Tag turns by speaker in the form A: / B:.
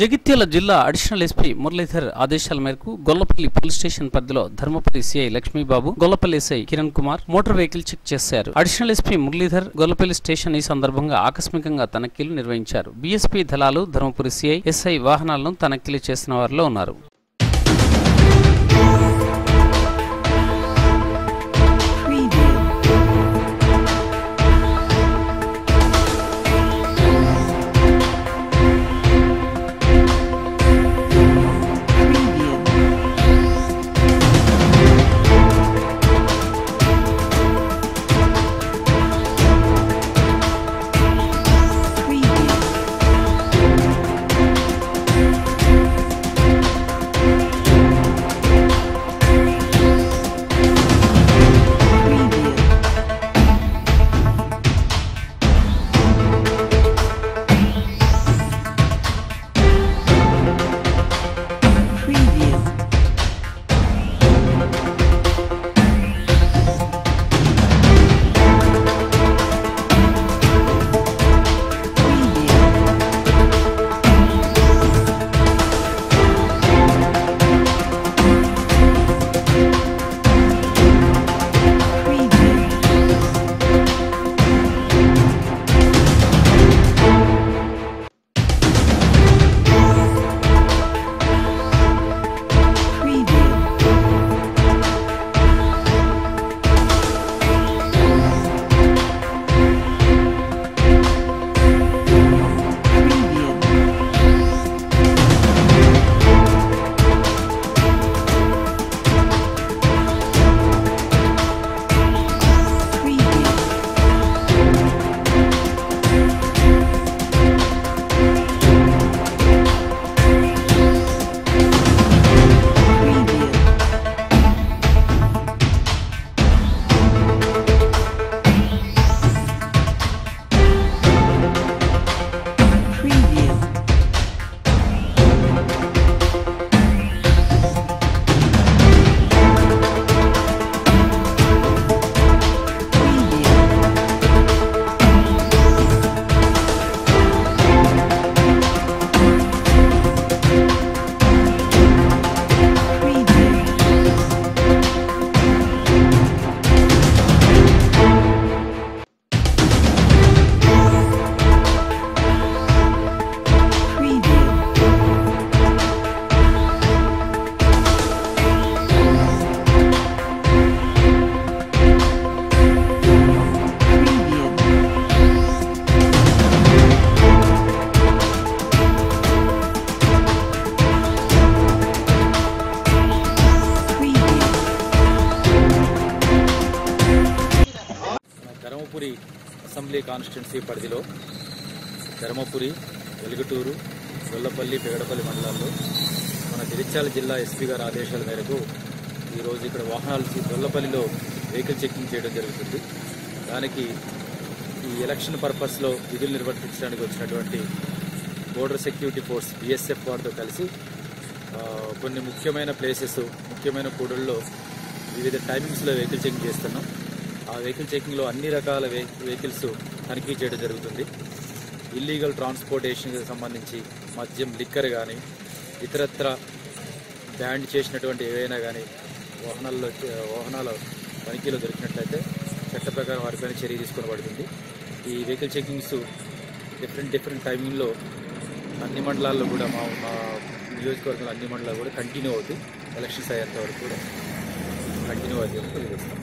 A: జగిత్యాల జిల్లా additional SP Muralidhar ఆదేశాల మేరకు గొల్లపల్లి పోలీస్ స్టేషన్ పరిధిలో Dharmapuri CI Lakshmibabu Gollapalli SI Kiran Kumar motor vehicle check చేశారు. Additional SP Muralidhar Gollapalli station ఈ సందర్భంగా ఆకస్మికంగా తనిఖీలు నిర్వహించారు. బీఎస్పీ దళాలు ధర్మపురి సిఐ ఎస్ఐ వాహనాలను తనిఖీలు చేసిన వారిలో ఉన్నారు.
B: ధర్మపురి అసెంబ్లీ కాన్స్టిట్యున్సీ పరిధిలో ధర్మపురి వెలుగుటూరు గొల్లపల్లి పెగడపల్లి మండలాల్లో మన జగిత్యాల జిల్లా ఎస్పీ గారి ఆదేశాల మేరకు ఈరోజు ఇక్కడ వాహనాలు తీ- గొల్లపల్లిలో వెహికల్ చెకింగ్ చేయడం జరుగుతుంది. దానికి ఈ ఎలక్షన్ పర్పస్లో విధులు నిర్వర్తించడానికి వచ్చినటువంటి బోర్డర్ సెక్యూరిటీ ఫోర్స్ బిఎస్ఎఫ్ వారితో కలిసి కొన్ని ముఖ్యమైన ప్లేసెస్ ముఖ్యమైన కూడల్లో వివిధ టైమింగ్స్లో వెహికల్ చెక్ చేస్తున్నాం. ఆ వెహికల్ చెకింగ్లో అన్ని రకాల వెహికల్స్ తనిఖీ చేయడం జరుగుతుంది. ఇల్లీగల్ ట్రాన్స్పోర్టేషన్కి సంబంధించి మద్యం లిక్కర్ కానీ ఇతరత్ర బ్యాండ్ చేసినటువంటి ఏవైనా కానీ వాహనాల్లో వాహనాల తనిఖీలో దొరికినట్లయితే చట్ట ప్రకారం వారిపైన చర్య తీసుకోబడుతుంది. ఈ వెహికల్ చెకింగ్స్ డిఫరెంట్ డిఫరెంట్ టైమింగ్లో అన్ని మండలాల్లో కూడా మా మా నియోజకవర్గంలో అన్ని మండలాలు కూడా కంటిన్యూ అవుతాయి ఎలక్షన్స్ అయ్యేంత వరకు కూడా కంటిన్యూ అవుతాయి తెలియజేస్తాం.